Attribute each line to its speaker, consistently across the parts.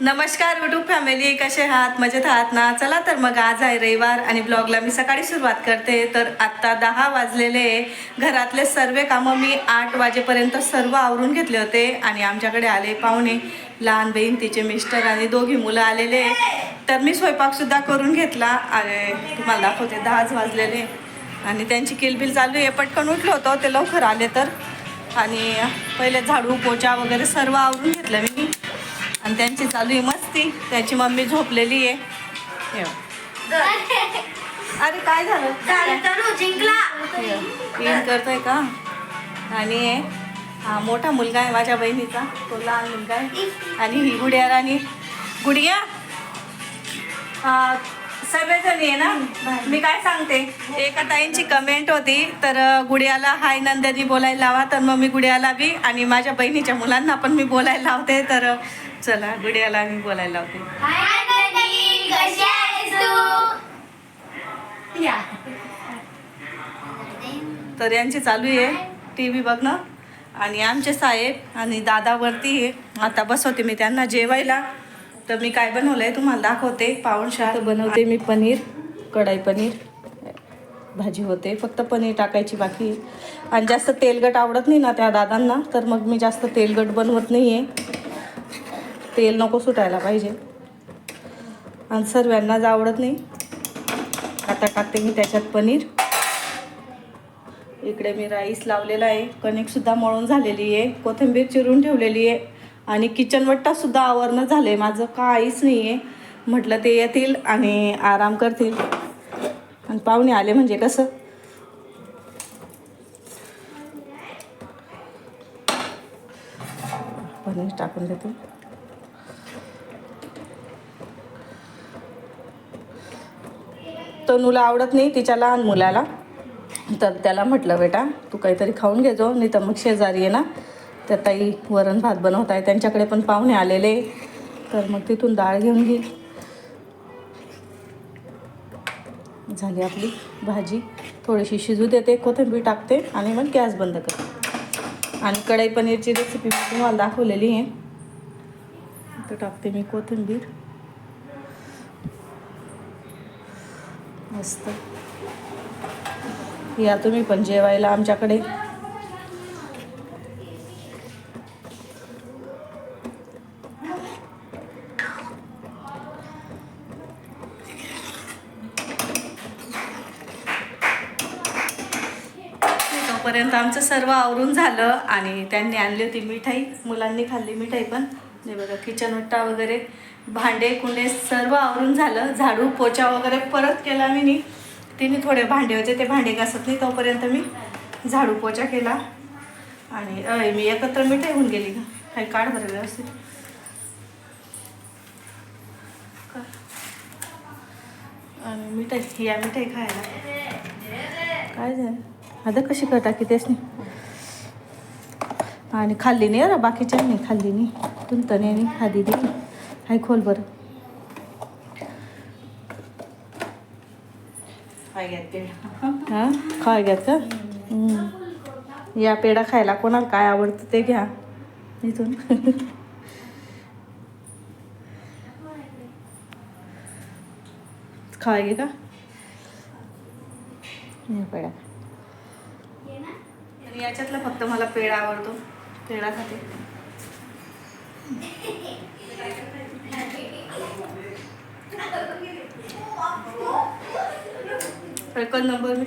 Speaker 1: नमस्कार YouTube family कसे आहात? मजेत आहात ना? चला तर मग आज आहे रविवार आणि ब्लॉगला मी सकाळी सुरुवात करते. तर आत्ता दहा वाजलेले घरातले सर्व कामं मी आठ वाजेपर्यंत सर्व आवरून घेतले होते आणि आमच्याकडे आले पाहुणे. लहान बहीण तिचे मिस्टर आणि दोघी मुलं आलेले तर मी स्वयंपाकसुद्धा करून घेतला. अरे तुम्हाला दाखवते दहाच वाजलेले आणि त्यांची किलबिल चालू आहे. पटकन उठलं होतं ते लवकर आले तर. आणि पहिले झाडू पोचा वगैरे सर्व आवरून घेतलं मी. आणि त्यांची चालू आहे मस्ती. त्याची मम्मी झोपलेली आहे. हे. अरे काय झालं? क्लीन करतोय का? आणि हा मोठा मुलगा आहे माझ्या बहिणीचा. तो लहान मुलगा आहे. आणि ही गुडिया राणी गुडिया सर्वजणी आहे ना? मी काय सांगते? एका ताईंची कमेंट होती तर गुडियाला हाय नंदनी बोलायला लावा तर मग मी गुडियाला बी आणि माझ्या बहिणीच्या मुलांना पण मी बोलायला लावते तर चला गुडियाला मी बोलायला लावते. तर यांची चालू आहे टी व्ही बघणं. आणि आमचे साहेब आणि दादावरती आहे. आता बसवते मी त्यांना जेवायला. तर मी काय बनवलं आहे तुम्हाला दाखवते. पाऊणशा बनवते मी पनीर कढाई पनीर भाजी होते. फक्त पनीर टाकायची बाकी. आणि जास्त तेलगट आवडत नाही ना त्या दादांना तर मग मी जास्त तेलगट बनवत नाही आहे तेल नको सुटायला पाहिजे. आणि सर्वांनाच आवडत नाही आता टाकते मी त्याच्यात पनीर. इकडे मी राईस लावलेला आहे. कणिकसुद्धा मळून झालेली आहे. कोथिंबीर चिरून ठेवलेली आहे. आणि किचनवट्टासुद्धा आवरणं झालं आहे माझं काहीच नाही आहे म्हटलं ते येतील आणि आराम करतील. आणि पाहुणे आले म्हणजे कसं? पनीर टाकून देतील तनूला आवडत नाही तिच्या लहान मुलाला. तर त्याला म्हटलं बेटा तू काहीतरी खाऊन घेजो नाही तर मग शेजारी आहे ना. त्या ताई वरण भात बनवत आहे त्यांच्याकडे पण पाहुणे आलेले. तर मग तिथून डाळ घेऊन घे झाली आपली भाजी. थोडीशी शिजू देते कोथिंबीर टाकते आणि मग गॅस बंद करते. आणि कढई पनीरची रेसिपी मी तुम्हाला दाखवलेली आहे. तर टाकते मी कोथिंबीर. मस्त. या तुम्ही पण जेवायला आमच्याकडे. तोपर्यंत आमचं सर्व आवरून झालं आणि त्यांनी आणली होती मिठाई. मुलांनी खाल्ली मिठाई पण. बघा किचन वट्टा वगैरे. भांडे कुंडे सर्व आवरून झालं. झाडू पोचा वगैरे परत केला मी नी तिने थोडे भांडे होते ते भांडे घासत नाही तोपर्यंत मी झाडू पोचा केला. आणि अय मी एकत्र मिठाई होऊन गेली का काही काढ बरं व्यवस्थित. आणि मिठाई या मिठाई खायला. काय झालं? आता कशी करता की तेच नाही. आणि खाल्ली नाही बाकीच्या नाही खाल्ली नाही. तुमतने नाही खादी दे हाय खोल बरं. हां? खाय घ्यात का. या पेढा खायला कोणाला काय आवडतं ते घ्या. इथून. खाय घे का? पेढा. याच्यातला फक्त मला पेढा आवडतो. पेढा खाते. एकच नंबर मी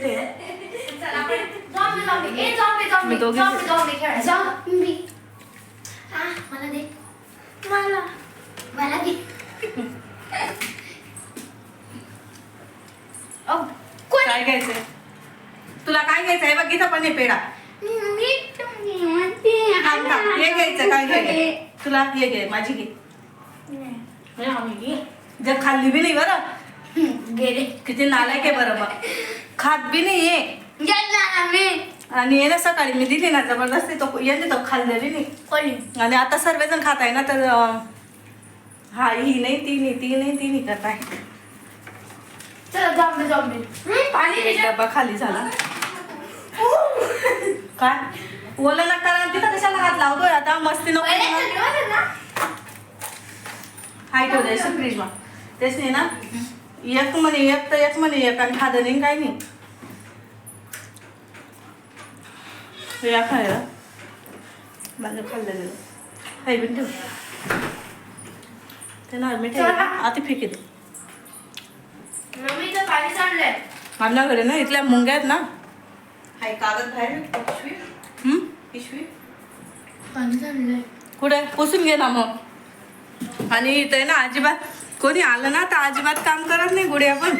Speaker 1: काय घ्यायचंय? तुला काय घ्यायचं आहे बघ इथं पण हे पेढा. हे घ्यायचं काय तुला हे घे माझी घे. जर खाल्ली बी नाही बरं.
Speaker 2: गेले.
Speaker 1: किती नालायक आहे बरं मग खात बी नाही ये.
Speaker 2: मी
Speaker 1: आणि ये ना सकाळी. मी दिली ना जबरदस्ती तो. यांनी तो. खाल्लेली नाही.
Speaker 2: कोणी?
Speaker 1: आणि आता सर्वजण खात आहे ना तर हा ही नाही ती नाही ती नाही ती नाही करत आहे.
Speaker 2: पाणी.
Speaker 1: डब्बा खाली झाला. काय? ओलं नका करा. तिथं कशाला हात लावतोय आता मस्ती नको
Speaker 2: ना.
Speaker 1: हाय ठेवलं फ्रीजमा तेच नाही ना? एक म्हणे एक तर एक म्हणे एक आणि खादं नाही काय नाही. या खायला. माझं खाल्लं गेलं. काही पण ठेव. ते ना ठेव. आता फेकीत. इथल्या मुंग्या आहेत ना.
Speaker 3: हाय कागद बाहेर पिशवी?
Speaker 1: हम्म?
Speaker 3: पिशवी?
Speaker 2: पाणी सांडलंय
Speaker 1: कुठे? पुसून घे ना मग. आणि इथं ना अजिबात कोणी आलं ना तर अजिबात काम करत नाही गुड्या पण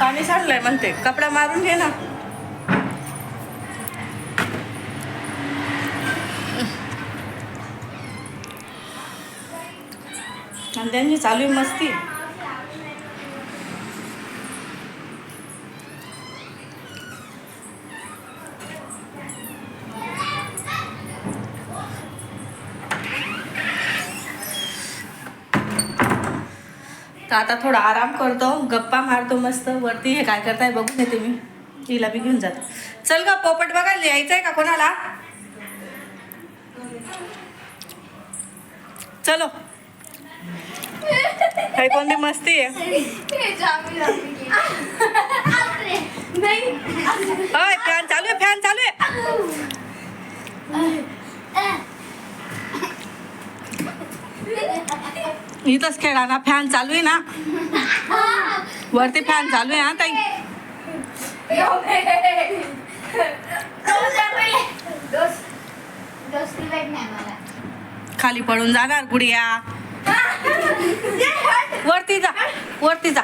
Speaker 1: पाणी सांडलंय म्हणते. कपडा मारून घे ना. आणि त्यांची चालू आहे मस्ती. तर आता थोडा आराम करतो गप्पा मारतो मस्त वरती हे काय करताय बघून येते मी. तिला बी घेऊन जाते. चल ग पोपट बघायला यायचंय का कोणाला? चलो. काही कोणती मस्ती आहे? फॅन चालू आहे फॅन चालू आहे. इथंच खेळा ना फॅन चालू आहे ना? वरती फॅन चालू आहे हा ताई? खाली पडून जाणार गुडिया. वरती जा वरती जा.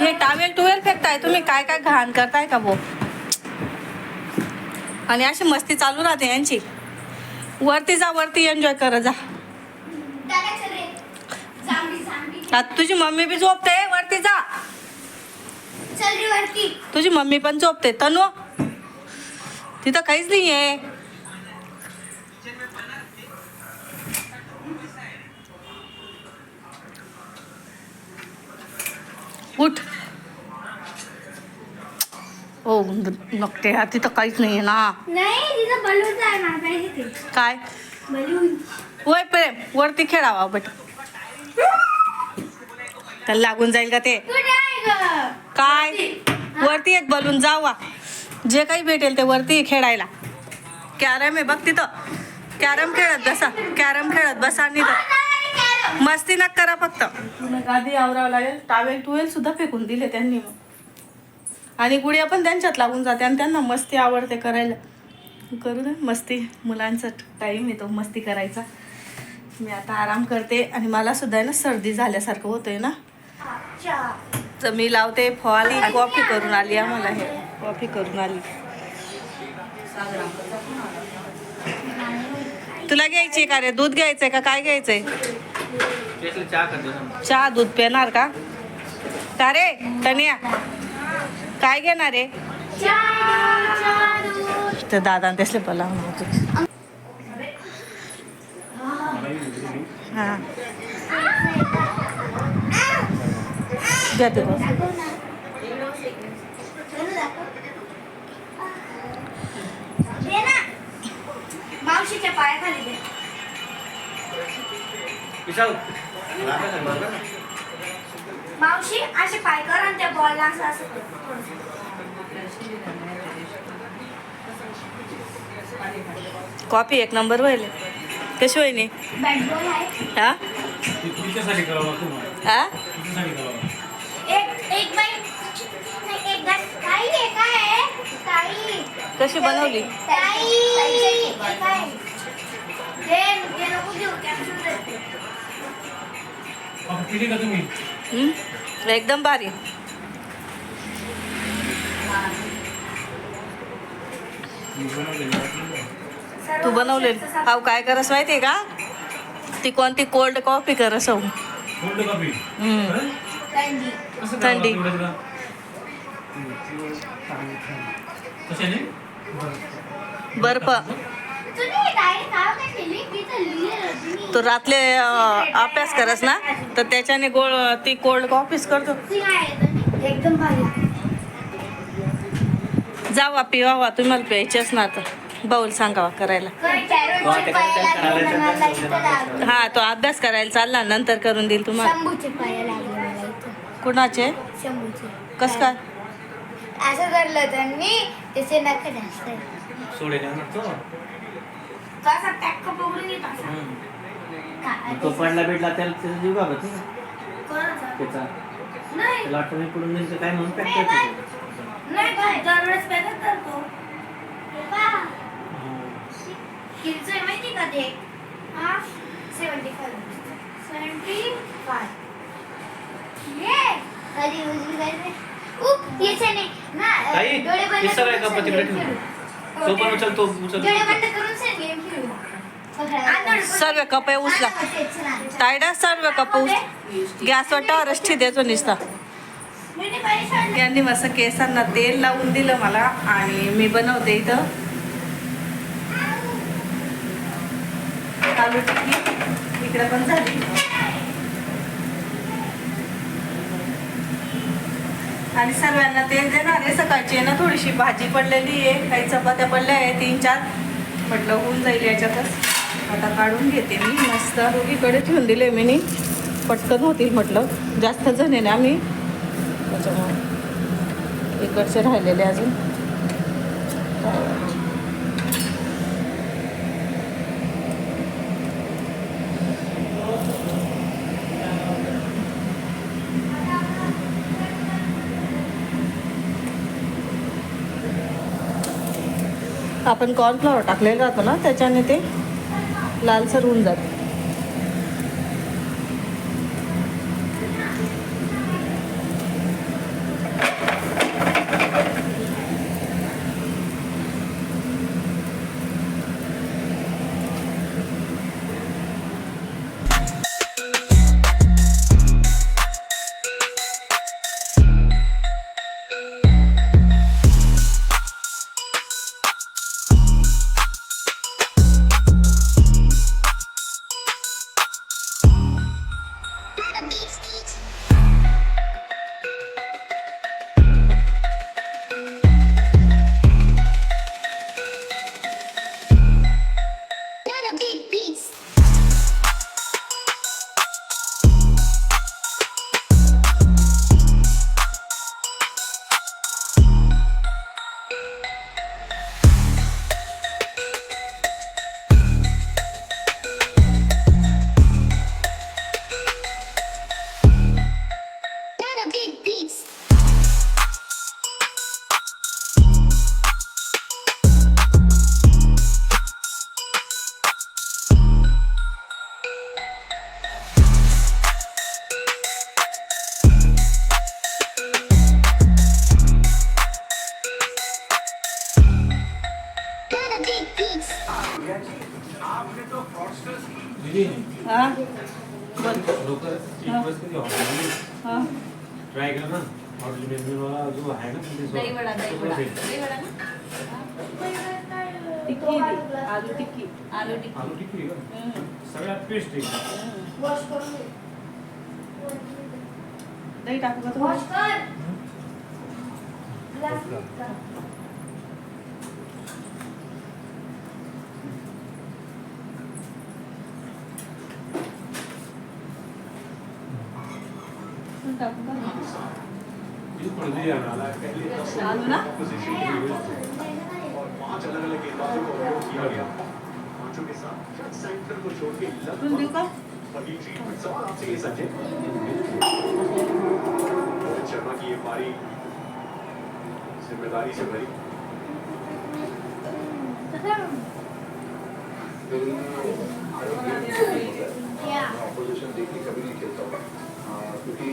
Speaker 1: हे टावेल टुवेल फेकताय तुम्ही काय काय घाण करताय का बो आणि अशी मस्ती चालू राहते यांची. वरती जा वरती एन्जॉय कर जा. आता तुझी मम्मी बी झोपते वरती जा.
Speaker 2: चल रे वरती.
Speaker 1: तुझी मम्मी पण झोपते. तनु तिथं काहीच नाही आहे उठ नकटे यार तिथं काहीच नाही आहे ना.
Speaker 2: नाही तिथं बलून आहे मला पाहिजे ते
Speaker 1: काय?
Speaker 2: बलून.
Speaker 1: वय प्रेम. वरती खेळावा बट. त्याला लागून जाईल का ते? काय? वरती. एक बलून जावा जे काही भेटेल ते वरती खेळायला. कॅरम आहे बघ तिथं. कॅरम खेळत बसा. कॅरम खेळत बसा आणि मस्ती नका करा फक्त. आधी आवरावं लागेल. टावेल टुवेल सुद्धा फेकून दिले त्यांनी. मग आणि गुडिया पण त्यांच्यात लागून जाते आणि त्यांना मस्ती आवडते करायला. करू दे मस्ती. मुलांचा टाईम येतो मस्ती करायचा. मी आता आराम करते आणि मला सुद्धा आहे ना सर्दी झाल्यासारखं होतंय ना. तर मी लावते फॉल कॉफी करून आली आम्हाला हे. कॉफी करून आली. तुला घ्यायची का रे? दूध घ्यायचंय का? काय घ्यायचंय?
Speaker 4: चहा कर दो ना.
Speaker 1: चहा दूध पिणार का? का रे तनिया काय घेणार रे ते दादा त्यासले बोला हा. घ्या ते बस.
Speaker 2: मावशीच्या पायाखाली दे.
Speaker 4: विशाल. राधा कर, बरोबर ना?
Speaker 2: मावशी असे पाय कर आणि त्या बॉलला असं असं.
Speaker 1: कॉफी एक नंबर व्हायले कशी होईनी हा? कशी बनवली? एकदम भारी.
Speaker 4: बनवलेली.
Speaker 1: तू बनवले. हाव काय करस माहितीये का? ती कोणती कोल्ड कॉफी करस हो
Speaker 4: कोल्ड कॉफी?
Speaker 2: थंडी.
Speaker 1: बर्फ. तो रातले अभ्यास करस ना तर त्याच्याने गोळ ती कोल्ड कॉफीच करतो. जावा पिवावा तुम्हाला प्यायचेच ना आता. बाऊल सांगावा करायला. हा तो अभ्यास करायला चालला नंतर करून देईल तुम्हाला
Speaker 2: शंभूचे पाय लागले मला इथं
Speaker 1: कुणाचे?
Speaker 2: शंभूचे.
Speaker 1: कस काय?
Speaker 2: असं धरलं होतं मी त्याचे नख जास्त
Speaker 4: सोडे तो? पडला भेटला त्याला त्याचा जीव का?
Speaker 2: कोणाचा?
Speaker 4: त्याचा.
Speaker 2: नाही.
Speaker 4: त्याला वाटतं मी पडून जाईल काय म्हणून पॅक
Speaker 2: नाही,
Speaker 4: करतो
Speaker 2: नाही काय दरवेळेस पॅकच करतो. आहे माहिती का ते? हा? सेवन्टी फाईव्ह सेवन्टी फाय
Speaker 4: ताई,
Speaker 2: डोळे बंद
Speaker 4: हे सगळं
Speaker 2: करून
Speaker 4: एका पत्रिकेत
Speaker 2: गेम
Speaker 4: ठेवू.
Speaker 2: खेळू.
Speaker 4: तो पण उचल तो उचल
Speaker 2: डोळे बंद करून सर गेम खेळू. आंधळ पण-
Speaker 1: सर्व कपे उचला. तायडा सर्व कप उच गॅसवर टावरच ठेवायचो निसता.
Speaker 2: मी नाही परेशान.
Speaker 1: यांनी मस्त केसांना तेल लावून दिलं मला आणि मी बनवते इथं. आलू टिक्की इकडे पण झाली. आणि सर्वांना तेल देणार आहे. सकाळची आहे ना थोडीशी भाजी पडलेली आहे. काही चपात्या पडल्या आहे तीन चार. म्हटलं होऊन जाईल याच्यातच. आता काढून घेते मी. मस्त दोघीकडे ठेवून दिले मी नी पटकन होतील म्हटलं. जास्त जण आहे ना आम्ही. त्याच्यामुळे इकडचे राहिलेले अजून. आपण कॉर्नफ्लॉवर टाकलेलं राहतो ना त्याच्याने ते लालसर होऊन जाते.
Speaker 4: हॉटेल मेन्यूवाला जो आहे ना ते
Speaker 3: दही वडा दही
Speaker 4: तो
Speaker 3: वडा
Speaker 4: भेट.
Speaker 3: दही वडा ना?
Speaker 1: टिक्की आलू टिक्की.
Speaker 3: आलू टिक्की.
Speaker 4: आलू. सगळ्यात
Speaker 2: वॉश करून.
Speaker 1: दही टाकू का
Speaker 2: वॉश कर?
Speaker 1: टाकू का?
Speaker 5: शर्मा की ये पारी ज़िम्मेदारी से भरी
Speaker 6: ऑपोजिशन देखने कभी नहीं खेलता क्योंकि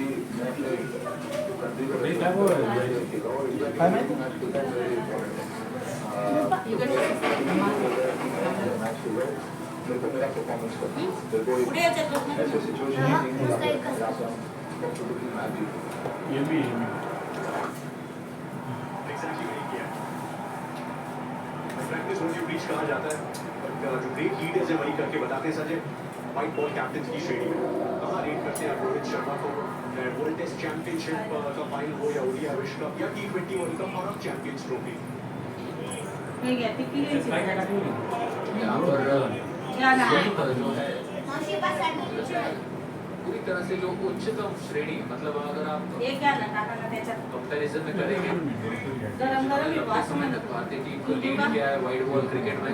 Speaker 5: प्रैक्टिस होती ब्रीच कहा जाता है। बट जो ग्रेट लीडर्स है वही करके बताते हैं, संजय। व्हाइट बॉल कैप्टन की श्रेणी। में करते हैं आप रोहित शर्मा को वर्ल्ड टेस्ट चैंपियनशिप का फाइनल हो या ओडिया विश्व कप या टी ट्वेंटी वर्ल्ड कप और अब चैंपियंस ट्रॉफी
Speaker 6: यहाँ पर जो है. पूरी तरह से जो उच्चतम श्रेणी मतलब अगर आप कंपैरिजन में करेंगे भारतीय टीम को लीड किया है वाइड बॉल क्रिकेट में।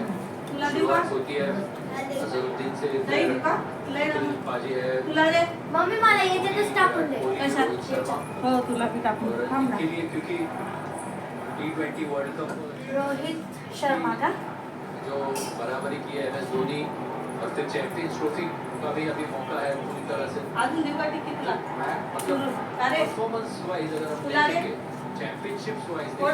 Speaker 1: तुला देऊ का
Speaker 6: होती है अजहरुद्दीन से
Speaker 1: नाही देऊ का लय ना
Speaker 6: दिलीप
Speaker 1: तुला दे।
Speaker 2: मम्मी मला याच्यातच टाकून दे।
Speaker 1: कशात? हो तुला मी टाकून थांब ना।
Speaker 6: क्योंकि T twenty world cup
Speaker 2: Rohit Sharma का।
Speaker 6: जो बराबरी की है एमएस धोनी और फिर चैंपियंस ट्रॉफी का भी अभी मौका है पूरी तरह से।
Speaker 1: अजून देऊ का टिक्की तुला
Speaker 6: मैं मतलब
Speaker 1: अरे
Speaker 6: परफॉर्मेंस वाइज अगर हम देखेंगे चैंपियनशिप्स वाइज
Speaker 1: पोट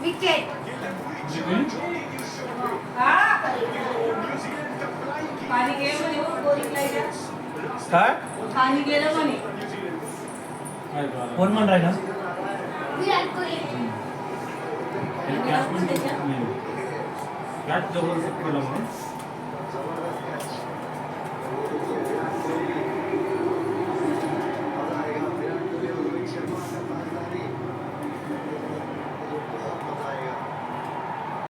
Speaker 2: विकेट
Speaker 1: पाणी घे म्हणे बोरिंग
Speaker 7: काय?
Speaker 1: पाणी गेलं म्हणे?
Speaker 7: कोण म्हण राहिला?
Speaker 2: विराट कोहली.
Speaker 4: हे. कॅश जवळ म्हणून.